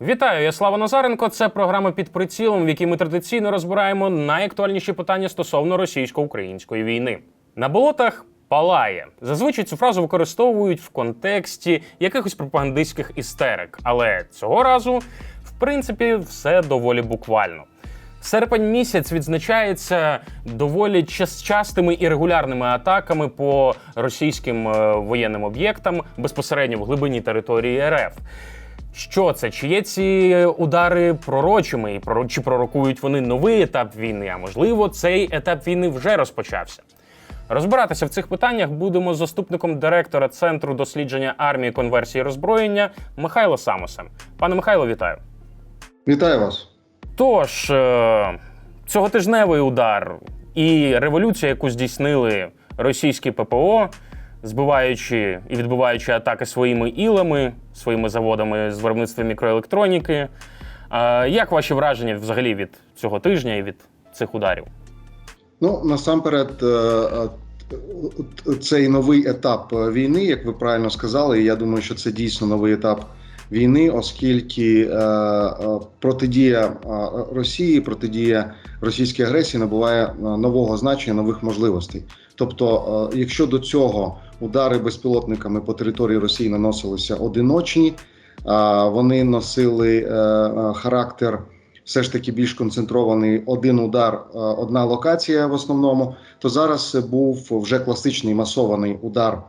Вітаю, я Слава Назаренко. Це програма під прицілом, в якій ми традиційно розбираємо найактуальніші питання стосовно російсько-української війни. На болотах палає. Зазвичай цю фразу використовують в контексті якихось пропагандистських істерик, але цього разу, в принципі, все доволі буквально. Серпень місяць відзначається доволі частими і регулярними атаками по російським е, воєнним об'єктам безпосередньо в глибині території РФ. Що це? Чи є ці удари пророчими, і чи пророкують вони новий етап війни? А можливо, цей етап війни вже розпочався. Розбиратися в цих питаннях будемо з заступником директора Центру дослідження армії конверсії роззброєння Михайло Самосем. Пане Михайло, вітаю. Вітаю вас. Тож, е, цьоготижневий удар і революція, яку здійснили російські ППО, збиваючи і відбиваючи атаки своїми ілами, своїми заводами з виробництва мікроелектроніки. Е, Як ваші враження взагалі від цього тижня і від цих ударів? Ну насамперед, е, е, цей новий етап війни, як ви правильно сказали, і я думаю, що це дійсно новий етап війни, оскільки протидія Росії, протидія російській агресії набуває нового значення, нових можливостей. Тобто, е, якщо до цього удари безпілотниками по території Росії наносилися одиночні, а вони носили е, е, характер все ж таки більш концентрований один удар, е, одна локація в основному, то зараз був вже класичний масований удар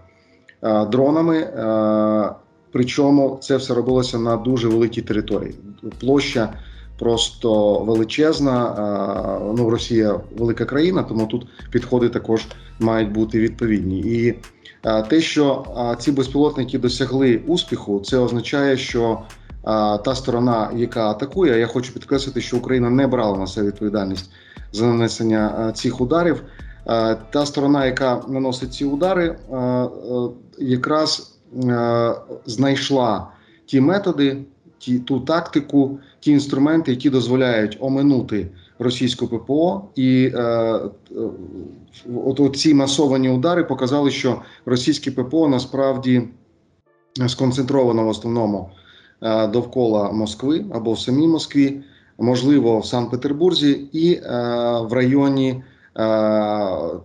е, дронами. е, Причому це все робилося на дуже великій території. Площа просто величезна. е, Ну, Росія велика країна, тому тут підходи також мають бути відповідні. І е, те, що е, ці безпілотники досягли успіху, це означає, що та сторона, яка атакує, я хочу підкреслити, що Україна не брала на себе відповідальність за нанесення цих ударів. Та сторона, яка наносить ці удари, а, якраз знайшла ті методи, ті ту тактику, ті інструменти, які дозволяють оминути російську ППО, і е, е, от, ці масовані удари показали, що російське ППО насправді сконцентровано в основному е, довкола Москви або в самій Москві, можливо, в Санкт-Петербурзі і е, в районі е,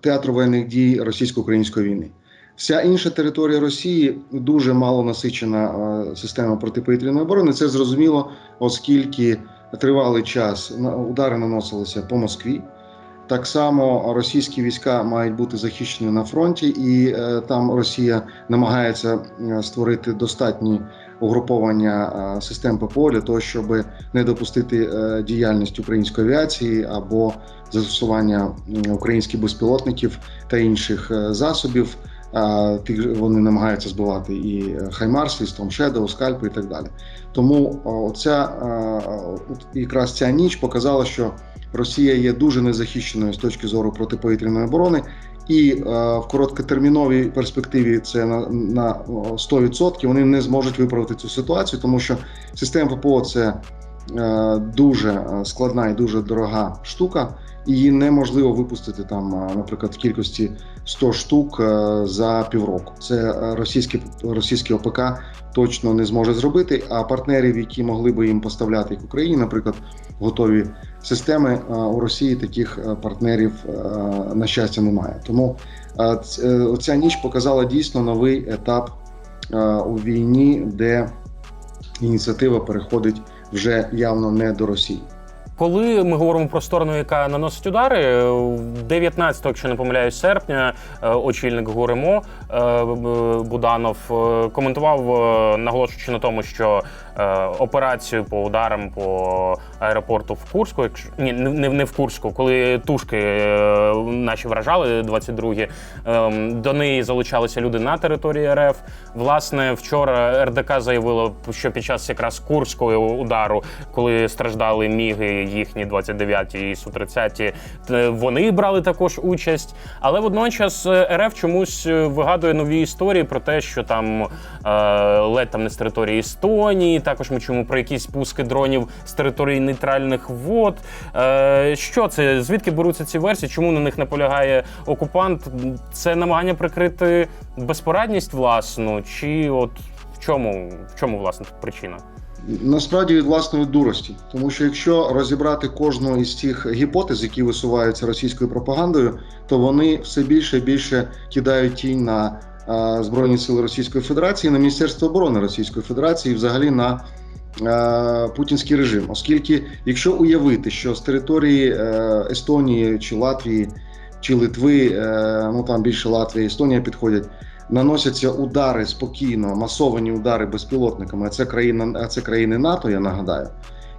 театру воєнних дій російсько-української війни. Вся інша територія Росії дуже мало насичена е, система протиповітряної оборони. Це зрозуміло, оскільки тривалий час удари наносилися по Москві. Так само російські війська мають бути захищені на фронті, і е, там Росія намагається е, створити достатні угруповання систем ППО для того, щоб не допустити діяльність української авіації або застосування українських безпілотників та інших засобів. Е, Тих вони намагаються збивати і е, Хаймарси, і Storm Shadow, скальпи і так далі. Тому о, ця от якраз ця ніч показала, що Росія є дуже незахищеною з точки зору протиповітряної оборони, і е, в короткотерміновій перспективі це на, на о, 100% вони не зможуть виправити цю ситуацію, тому що система ППО це е, дуже е, складна і дуже дорога штука. Її неможливо випустити там, наприклад, в кількості 100 штук е, за півроку. Це е, російський російський ОПК точно не зможе зробити. А партнерів, які могли би їм поставляти як Україні, наприклад, готові системи е, у Росії таких партнерів на щастя немає. Тому ця ніч показала дійсно новий етап у війні, де ініціатива переходить вже явно не до Росії. Коли ми говоримо про сторону, яка наносить удари, е, 19, якщо не помиляюсь, серпня, е, очільник ГУРМО е, Буданов е, коментував, е, наголошуючи на тому, що е, операцію по ударам по аеропорту в Курську, якщо ні, не, не- в Курську, коли тушки е, наші вражали 22-гі, е, до неї залучалися люди на території РФ. Власне, вчора РДК заявило, що під час якраз Курського удару, коли страждали міги їхні 29-ті і Су-30, т- вони брали також участь. Але водночас е, РФ чомусь е, вигадує нові історії про те, що там е, ледь там не з території Естонії. Також ми чуємо про якісь пуски дронів з території нейтральних вод. Е, що це? Звідки беруться ці версії? Чому на них наполягає окупант? Це намагання прикрити безпорадність власну, чи от в чому, в чому власне причина? Насправді від власної дурості, тому що якщо розібрати кожну із цих гіпотез, які висуваються російською пропагандою, то вони все більше і більше кидають тінь на Збройні Сили Російської Федерації, на Міністерство оборони Російської Федерації, і взагалі на путінський режим. Оскільки, якщо уявити, що з території е, Естонії чи Латвії чи Литви, е, ну там більше Латвія, Естонія підходять. Наносяться удари спокійно, масовані удари безпілотниками. А це країна, а це країни НАТО, я нагадаю.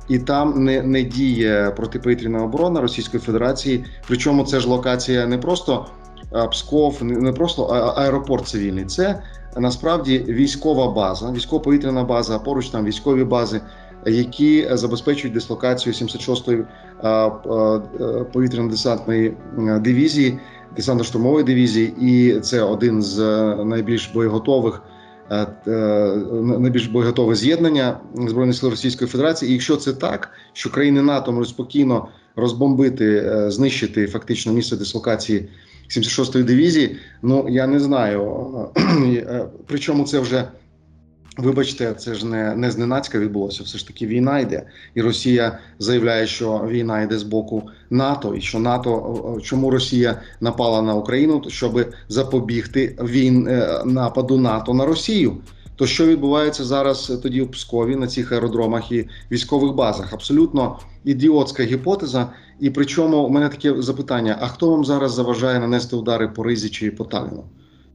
І там не, не діє протиповітряна оборона Російської Федерації. Причому це ж локація не просто Псков, не просто аеропорт цивільний. Це насправді військова база, військово-повітряна база, а поруч там військові бази, які забезпечують дислокацію 76-ї а, а, е, повітряно-десантної е, дивізії, десантно-штурмової дивізії, і це один з е, найбільш боєготових. е, е, Найбільш боєготове з'єднання збройних сил Російської Федерації. І якщо це так, що країни НАТО можуть спокійно розбомбити, е, знищити фактично місце дислокації 76-ї дивізії, ну я не знаю. Е, Причому це вже Вибачте, це ж не, не зненацька відбулося. Все ж таки війна йде, і Росія заявляє, що війна йде з боку НАТО, і що НАТО чому Росія напала на Україну, щоб запобігти війн е, нападу НАТО на Росію. То що відбувається зараз тоді в Пскові на цих аеродромах і військових базах? Абсолютно ідіотська гіпотеза. І причому у мене таке запитання: а хто вам зараз заважає нанести удари по Ризі чи по Талліну?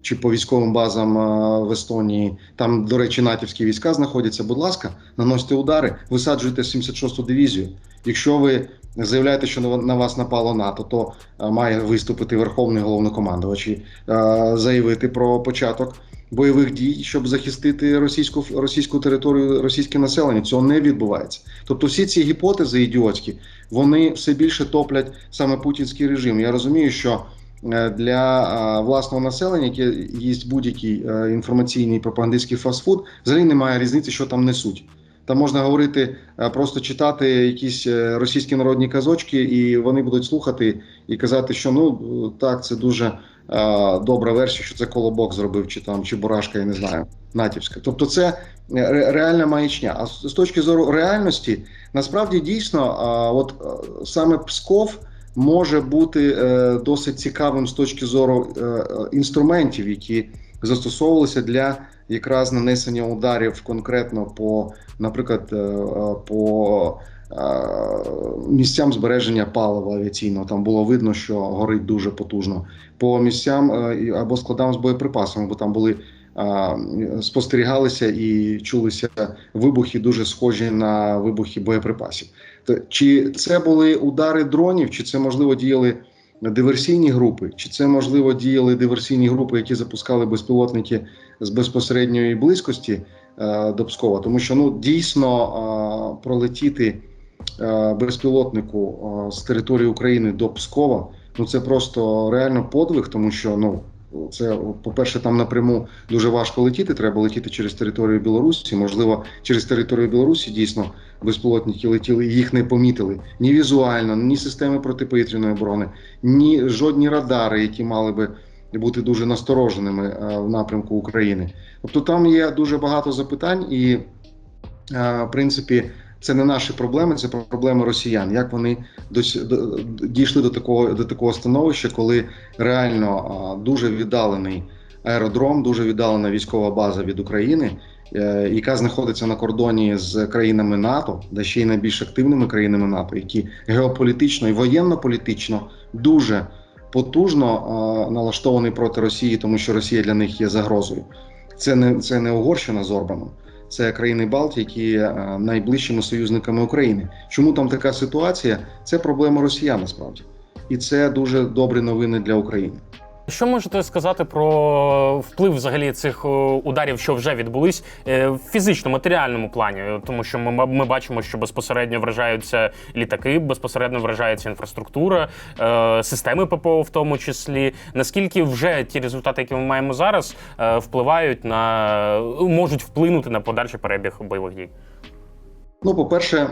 чи по військовим базам е, в Естонії. Там, до речі, натівські війська знаходяться. Будь ласка, наносьте удари, висаджуйте 76-ту дивізію. Якщо ви заявляєте, що на- на вас напало НАТО, то е, має виступити верховний головнокомандувач і е, заявити про початок. Бойових дій, щоб захистити російську російську територію, російське населення, цього не відбувається. Тобто, всі ці гіпотези ідіотські, вони все більше топлять саме путінський режим. Я розумію, що е, для власного населення, яке їсть будь-який е, інформаційний пропагандистський фастфуд, взагалі немає різниці, що там несуть. Там можна говорити, е, просто читати якісь російські народні казочки, і вони будуть слухати і казати, що ну так, це дуже добра версія, що це колобок зробив, чи там чи Бурашка, я не знаю, натівська. Тобто, це е, реальна маячня. А з точки зору реальності, насправді дійсно, от е, саме Псков може бути е, досить цікавим з точки зору е, е, інструментів, які застосовувалися для якраз нанесення ударів конкретно по, наприклад, е, е, по е, місцям збереження палива авіаційного. Там було видно, що горить дуже потужно. По місцям е, або складам з боєприпасами, бо там були. Спостерігалися і чулися вибухи, дуже схожі на вибухи боєприпасів. Чи це були удари дронів, чи це можливо діяли диверсійні групи, чи це можливо діяли диверсійні групи, які запускали безпілотники з безпосередньої близькості е, до Пскова? Тому що ну дійсно е, пролетіти е, безпілотнику е, з території України до Пскова, ну це просто реально подвиг, тому що ну. Це, по-перше, там напряму дуже важко летіти. Треба летіти через територію Білорусі. Можливо, через територію Білорусі дійсно безпілотники летіли, і їх не помітили ні візуально, ні системи протиповітряної оборони, ні жодні радари, які мали би бути дуже настороженими е, в напрямку України. Тобто там є дуже багато запитань, і е, в принципі. Це не наші проблеми, це проблеми росіян. Як вони дійшли до такого до такого становища, коли реально дуже віддалений аеродром, дуже віддалена військова база від України, е, яка знаходиться на кордоні з країнами НАТО, де ще й найбільш активними країнами НАТО, які геополітично і воєнно-політично дуже потужно а, налаштовані проти Росії, тому що Росія для них є загрозою. Це не це не Угорщина з Орбаном. Це країни Балтії, які е, найближчими союзниками України. Чому там така ситуація? Це проблема росіян насправді, і це дуже добрі новини для України. Що можете сказати про вплив взагалі цих ударів, що вже відбулись е, в фізично-матеріальному плані? Тому що ми, ми бачимо, що безпосередньо вражаються літаки, безпосередньо вражається інфраструктура, е, системи ППО в тому числі. Наскільки вже ті результати, які ми маємо зараз, е, впливають на можуть вплинути на подальший перебіг бойових дій? Ну, по-перше, е,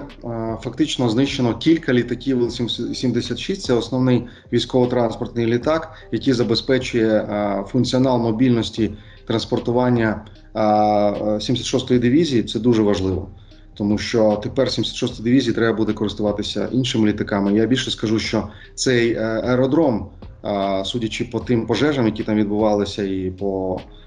фактично знищено кілька літаків Іл-76. Це основний військово-транспортний літак, який забезпечує е, функціонал мобільності транспортування е, 76-ї дивізії. Це дуже важливо. Тому що тепер 76 дивізії треба буде користуватися іншими літаками. Я більше скажу, що цей е, аеродром, е, судячи по тим пожежам, які там відбувалися, і по е,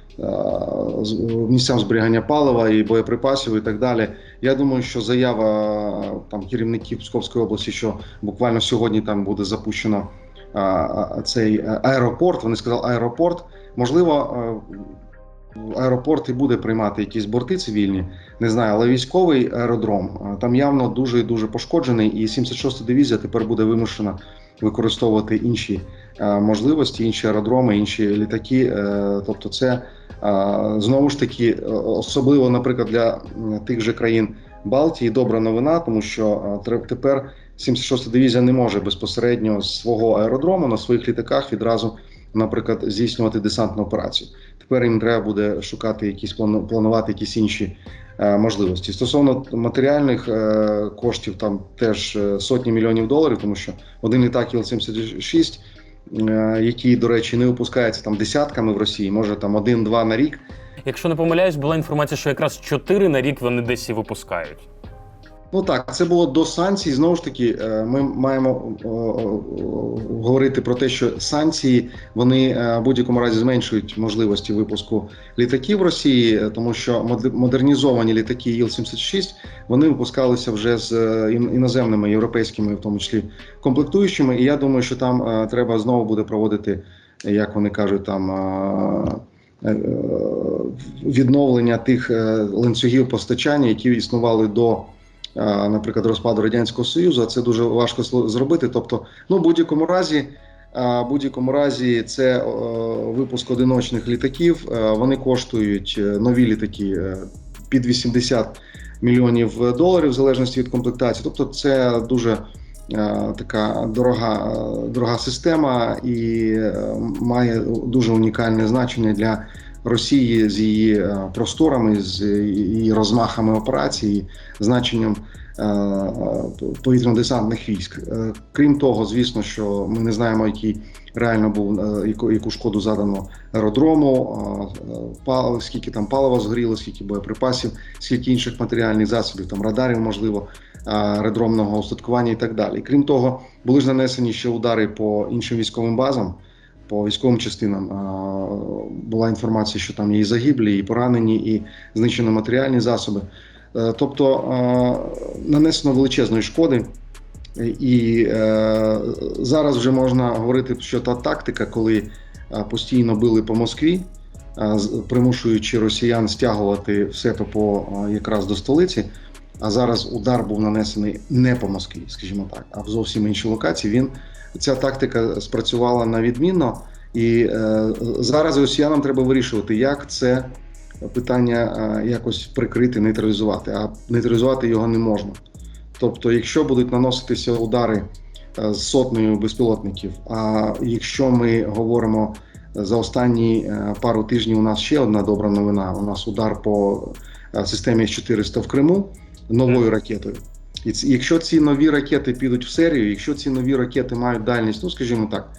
місцям зберігання палива і боєприпасів, і так далі. Я думаю, що заява е, там керівників Псковської області, що буквально сьогодні там буде запущено е, е, цей е, аеропорт. Вони сказали аеропорт. Можливо, е, аеропорт і буде приймати якісь борти цивільні, не знаю, але військовий аеродром е, там явно дуже і дуже пошкоджений, і 76-та дивізія тепер буде вимушена використовувати інші е, Е, можливості, інші аеродроми, інші літаки. Е, тобто, це е, знову ж таки, особливо, наприклад, для тих же країн Балтії, добра новина, тому що тепер 76-та дивізія не може безпосередньо з свого аеродрому на своїх літаках відразу. Наприклад, здійснювати десантну операцію. Тепер їм треба буде шукати якісь планувати якісь інші можливості. Стосовно матеріальних е, коштів, там теж сотні мільйонів доларів, тому що один літак іл 76 Е, які, до речі, не опускаються там десятками в Росії, може там один-два на рік. Якщо не помиляюсь, була інформація, що якраз чотири на рік вони десь і випускають. Ну так, це було до санкцій. Знову ж таки, е, ми маємо о, о, говорити про те, що санкції вони е, в будь-якому разі зменшують можливості випуску літаків Росії, е, тому що мод- модернізовані літаки Іл-76 вони випускалися вже з е, іноземними європейськими, в тому числі комплектуючими. І я думаю, що там е, треба знову буде проводити, е, як вони кажуть, там. е, е, Відновлення тих е, ланцюгів постачання, які існували до наприклад, розпаду радянського союзу. а Це дуже важко зробити. Тобто, ну будь-якому разі, будь-якому разі, це випуск одиночних літаків. Вони коштують е, нові літаки е, під 80 мільйонів доларів, в залежності від комплектації. Тобто, це дуже е, така дорога, дорога система і має дуже унікальне значення для. Росії з її е, просторами, з її розмахами операцій, значенням е, повітряно-десантних військ. Е, Крім того, звісно, що ми не знаємо, який реально був е, яку, яку шкоду задано аеродрому, е, е, пал- скільки там палива згоріло, скільки боєприпасів, скільки інших матеріальних засобів, там радарів, можливо, е, аеродромного устаткування і так далі. Крім того, були ж нанесені ще удари по іншим військовим базам. По військовим частинам була інформація, що там є і загиблі, і поранені, і знищено матеріальні засоби. Е, Тобто нанесено величезної шкоди, і е, зараз вже можна говорити, що та тактика, коли е, постійно били по Москві, примушуючи росіян стягувати все то по якраз до столиці. А зараз удар був нанесений не по Москві, скажімо так, а в зовсім іншій локації. Він ця тактика спрацювала на відмінно, і е, зараз росіянам треба вирішувати, як це питання е, якось прикрити, нейтралізувати. А нейтралізувати його не можна. Тобто, якщо будуть наноситися удари е, з сотнею безпілотників, а якщо ми говоримо за останні е, пару тижнів, у нас ще одна добра новина. У нас удар по системі С-400 в Криму новою ракетою. І якщо ці нові ракети підуть в серію, якщо ці нові ракети мають дальність, ну скажімо так,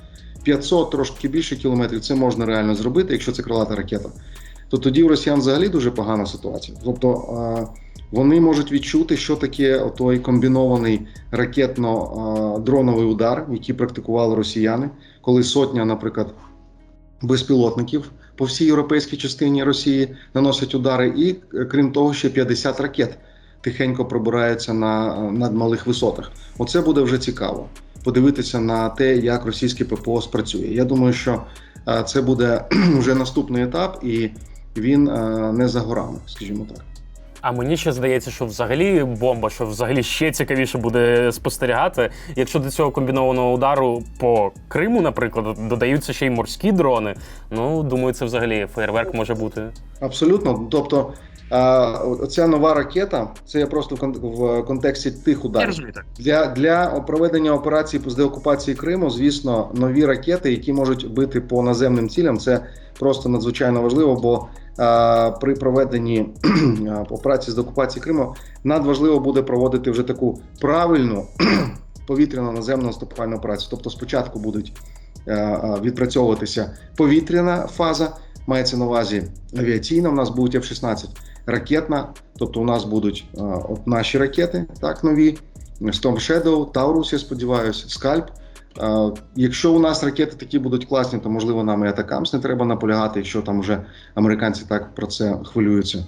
500 трошки більше кілометрів, це можна реально зробити, якщо це крилата ракета. То тоді у росіян взагалі дуже погана ситуація. Тобто вони можуть відчути, що таке той комбінований ракетно-дроновий удар, який практикували росіяни, коли сотня, наприклад, безпілотників по всій європейській частині Росії наносять удари, і е, крім того, ще 50 ракет тихенько пробираються на над малих висотах. Оце буде вже цікаво. Подивитися на те, як російське ППО спрацює. Я думаю, що е, це буде вже наступний етап, і він е, не за горами, скажімо так. А мені ще здається, що взагалі бомба, що взагалі ще цікавіше буде спостерігати, якщо до цього комбінованого удару по Криму, наприклад, додаються ще й морські дрони. Ну думаю, це взагалі фейерверк може бути. Абсолютно. Тобто, е, ця нова ракета, це я просто в контексті тих ударів. Для, для проведення операції з деокупації Криму, звісно, нові ракети, які можуть бити по наземним цілям, це просто надзвичайно важливо, бо при проведенні операції з деокупації Криму надважливо буде проводити вже таку правильну повітряно наземну наступальну операцію. Тобто, спочатку будуть відпрацьовуватися повітряна фаза, мається на увазі авіаційна. У нас будуть F-16. Ракетна. Тобто, у нас будуть е, от наші ракети, так нові Storm Shadow, Taurus, я сподіваюся, Скальп. Е, Якщо у нас ракети такі будуть класні, то можливо нам і Атакамс не треба наполягати, якщо там вже американці так про це хвилюються.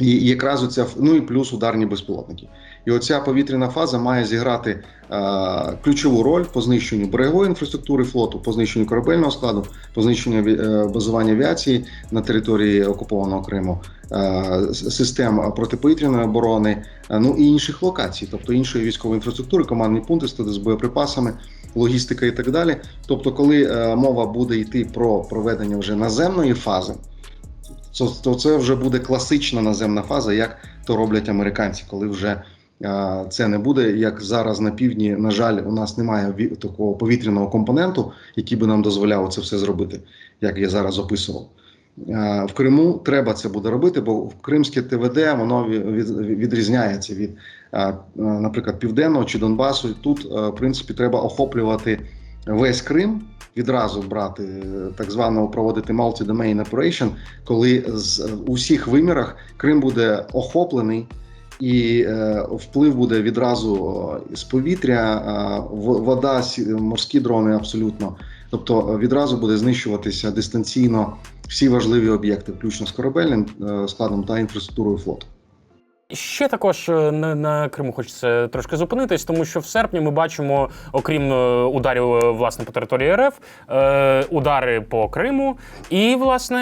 І якраз оця ну і плюс ударні безпілотники. І оця повітряна фаза має зіграти е, ключову роль по знищенню берегової інфраструктури флоту, по знищенню корабельного складу, по знищенню е, базування авіації на території окупованого Криму, систем протиповітряної оборони, е, ну і інших локацій, тобто іншої військової інфраструктури, командні пункти, склади з боєприпасами, логістика і так далі. Тобто, коли е, мова буде йти про проведення вже наземної фази, то, це вже буде класична наземна фаза, як то роблять американці, коли вже е, це не буде як зараз на півдні. На жаль, у нас немає такого повітряного компоненту, який би нам дозволяв це все зробити, як я зараз описував. Е, В Криму треба це буде робити, бо в кримське ТВД воно ві- від- відрізняється від, е, е, наприклад, південного чи Донбасу. Тут, в принципі, треба охоплювати весь Крим, відразу брати так званого проводити multi-domain operation, коли з у всіх вимірах Крим буде охоплений. І е, вплив буде відразу з повітря, е, вода, морські дрони абсолютно. Тобто відразу буде знищуватися дистанційно всі важливі об'єкти, включно з корабельним е, складом та інфраструктурою флоту. Ще також е, на, на Криму хочеться трошки зупинитись, тому що в серпні ми бачимо, окрім е, ударів власне по території РФ, е, удари по Криму і власне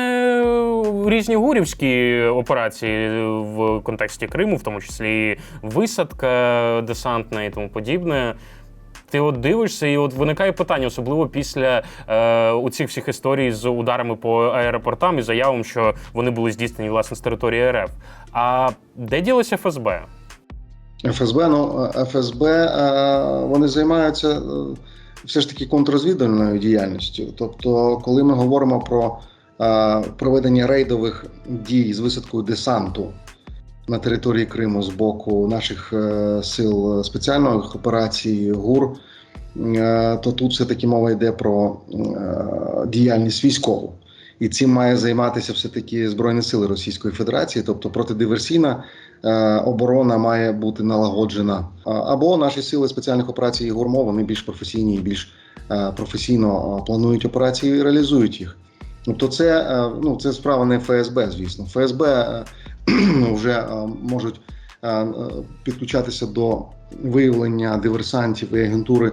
різні гурівські операції в контексті Криму, в тому числі висадка десантна і тому подібне. Ти от дивишся, і от виникає питання, особливо після е, у цих всіх історій з ударами по аеропортам і заявам, що вони були здійснені власне з території РФ. А де ділося ФСБ? ФСБ, ну ФСБ е, вони займаються е, все ж таки контррозвідувальною діяльністю. Тобто, коли ми говоримо про е, проведення рейдових дій з висадкою десанту на території Криму з боку наших е, сил спеціальних операцій ГУР, е, то тут все таки мова йде про е, діяльність військову. І цим має займатися все таки Збройні Сили Російської Федерації, тобто протидиверсійна оборона має бути налагоджена. Або наші сили спеціальних операцій ГУРМО вони більш професійні і більш професійно планують операції і реалізують їх. Тобто, це ну це справа не ФСБ, звісно. ФСБ вже е, можуть е, е, підключатися до виявлення диверсантів і агентури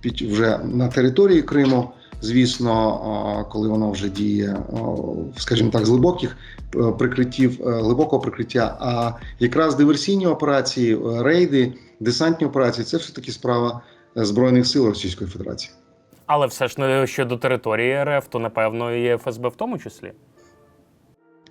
під вже на території Криму. Звісно, коли воно вже діє, скажімо так, з глибоких прикриттів, глибокого прикриття. А якраз диверсійні операції, рейди, десантні операції це все таки справа збройних сил Російської Федерації. Але все ж не щодо території РФ, то напевно і ФСБ в тому числі.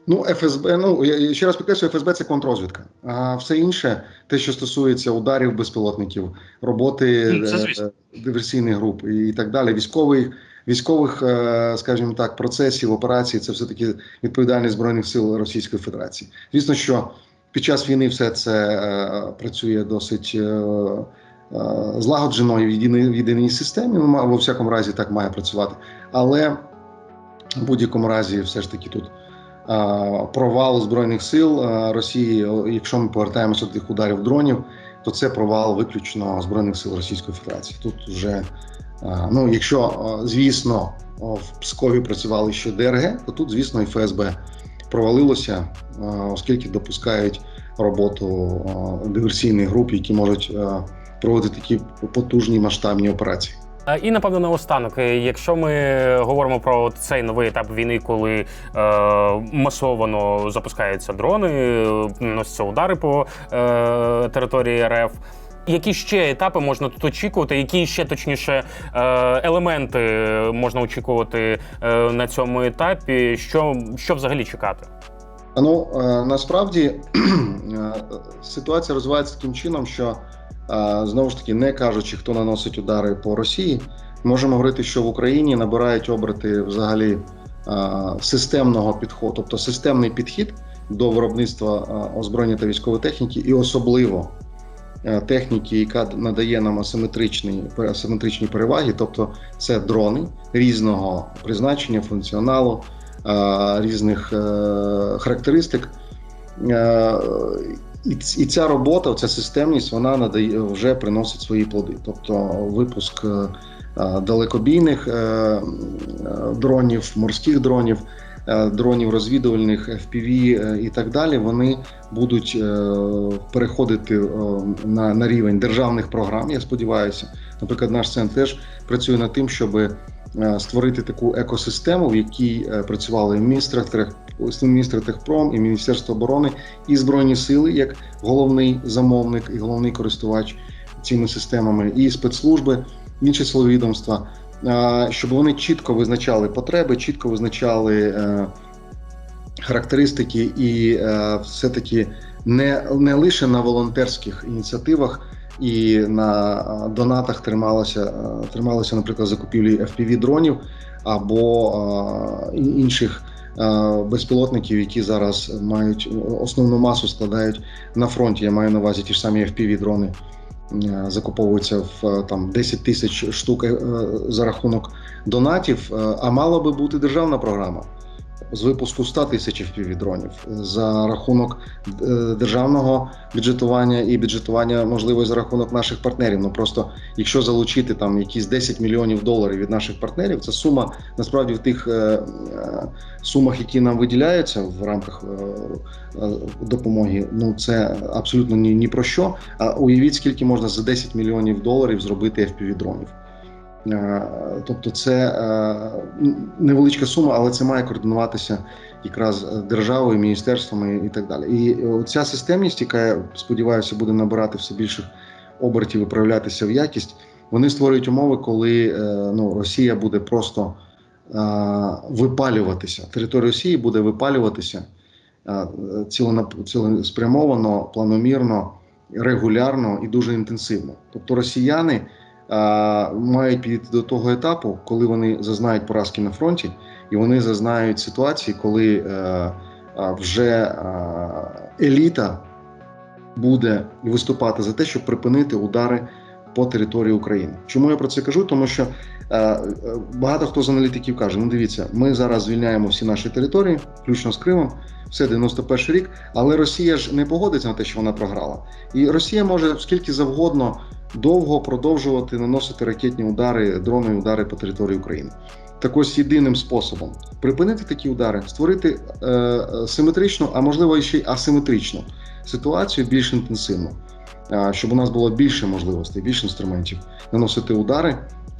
Ну, ФСБ, ну я ще раз підкреслюю, ФСБ це контрозвідка. А все інше, те, що стосується ударів безпілотників, роботи Ну, е, диверсійних груп і, так далі, військових, військових, е, скажімо так, процесів, операцій, це все таки відповідальність збройних сил Російської Федерації. Звісно, що під час війни все це е, працює досить. Злагоджено і в єдиній, в єдиній системі, ну, во всякому разі так має працювати. Але в будь-якому разі, все ж таки, тут провал збройних сил Росії. Якщо ми повертаємося до тих ударів дронів, то це провал виключно збройних сил Російської Федерації. Тут вже ну, якщо звісно в Пскові працювали ще ДРГ, то тут, звісно, і ФСБ провалилося, оскільки допускають роботу диверсійних груп, які можуть проводити такі потужні масштабні операції. Е, І напевно наостанок, е, якщо ми говоримо про цей новий етап війни, коли е, масовано запускаються дрони, е, носяться удари по е, території РФ. Які ще етапи можна тут очікувати? Які ще точніше елементи можна очікувати на цьому етапі? Що, що взагалі чекати? Ну насправді ситуація розвивається таким чином, що е, знову ж таки, не кажучи, хто наносить удари по Росії, можемо говорити, що в Україні набирають оберти взагалі е, системного підходу, тобто системний підхід до виробництва е, озброєння та військової техніки, і особливо е, техніки, яка надає нам асиметричні, асиметричні переваги, тобто це дрони різного призначення, функціоналу. е, Різних е, характеристик, Е, І, ця робота, ця системність, вона надає вже приносить свої плоди. Тобто випуск е, е, далекобійних е, е, дронів, морських дронів, е, дронів розвідувальних, FPV е, і так далі. Вони будуть е, переходити е, на, на рівень державних програм. Я сподіваюся. Наприклад, наш центр теж працює над тим, щоб е, створити таку екосистему, в якій е, працювали міністр Техпром і Міністерство оборони і збройні сили як головний замовник і головний користувач цими системами, і спецслужби, інші силові відомства, е, щоб вони чітко визначали потреби, чітко визначали е, характеристики і е, все-таки не, не лише на волонтерських ініціативах. І на донатах трималося, трималося, наприклад, закупівлі FPV дронів або інших безпілотників, які зараз мають основну масу складають на фронті. Я маю на увазі ті ж самі FPV дрони. е, Закуповуються в там 10 тисяч штук е, за рахунок донатів. е, А мала би бути державна програма з випуску 100 тисяч FPV дронів за рахунок е, державного бюджетування і бюджетування можливо за рахунок наших партнерів. Ну просто якщо залучити там якісь 10 мільйонів доларів від наших партнерів, це сума насправді в тих е, е, сумах, які нам виділяються в рамках допомоги. Ну це абсолютно ні, ні про що. А уявіть, скільки можна за 10 мільйонів доларів зробити FPV дронів. Е, Тобто, це е, невеличка сума, але це має координуватися якраз державою, міністерствами і так далі. І ця системність, яка я сподіваюся, буде набирати все більших обертів і проявлятися в якість, вони створюють умови, коли е, ну, Росія буде просто е, випалюватися. Територія Росії буде випалюватися е, цілеспрямовано, планомірно, регулярно і дуже інтенсивно. Тобто росіяни е, мають підійти до того етапу, коли вони зазнають поразки на фронті, і вони зазнають ситуації, коли е, вже еліта буде виступати за те, щоб припинити удари по території України. Чому я про це кажу? Тому що е, е, багато хто з аналітиків каже: ну дивіться, ми зараз звільняємо всі наші території, включно з Кримом, все 91 рік, але Росія ж не погодиться на те, що вона програла. І Росія може скільки завгодно довго продовжувати наносити ракетні удари, дронові удари по території України. Так ось єдиним способом припинити такі удари, створити е, симетричну, а можливо ще й асиметричну ситуацію більш інтенсивну, е, щоб у нас було більше можливостей, більше інструментів наносити удари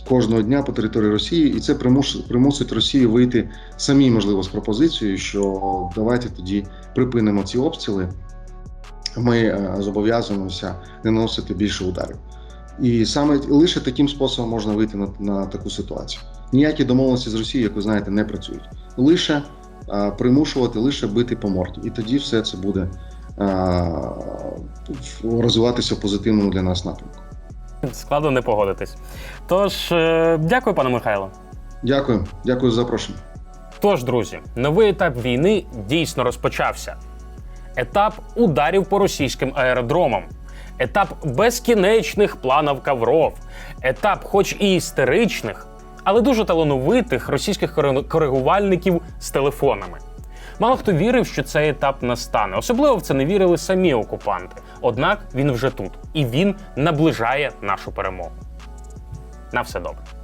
кожного дня по території Росії, і це примус, примусить Росію вийти самій, можливо, з пропозицією, що давайте тоді припинимо ці обстріли. Ми е, зобов'язуємося не наносити більше ударів. І саме лише таким способом можна вийти на, на таку ситуацію. Ніякі домовленості з Росією, як ви знаєте, не працюють. Лише а, примушувати, лише бити по морді. І тоді все це буде а, розвиватися в позитивному для нас напрямку. Складно не погодитись. Тож, е, дякую, пане Михайло. Дякую, дякую за запрошення. Тож, друзі, новий етап війни дійсно розпочався. Етап ударів по російським аеродромам, етап безкінечних планів Кавров, етап, хоч і істеричних, але дуже талановитих російських коригувальників з телефонами. Мало хто вірив, що цей етап настане. Особливо в це не вірили самі окупанти. Однак він вже тут, і він наближає нашу перемогу. На все добре.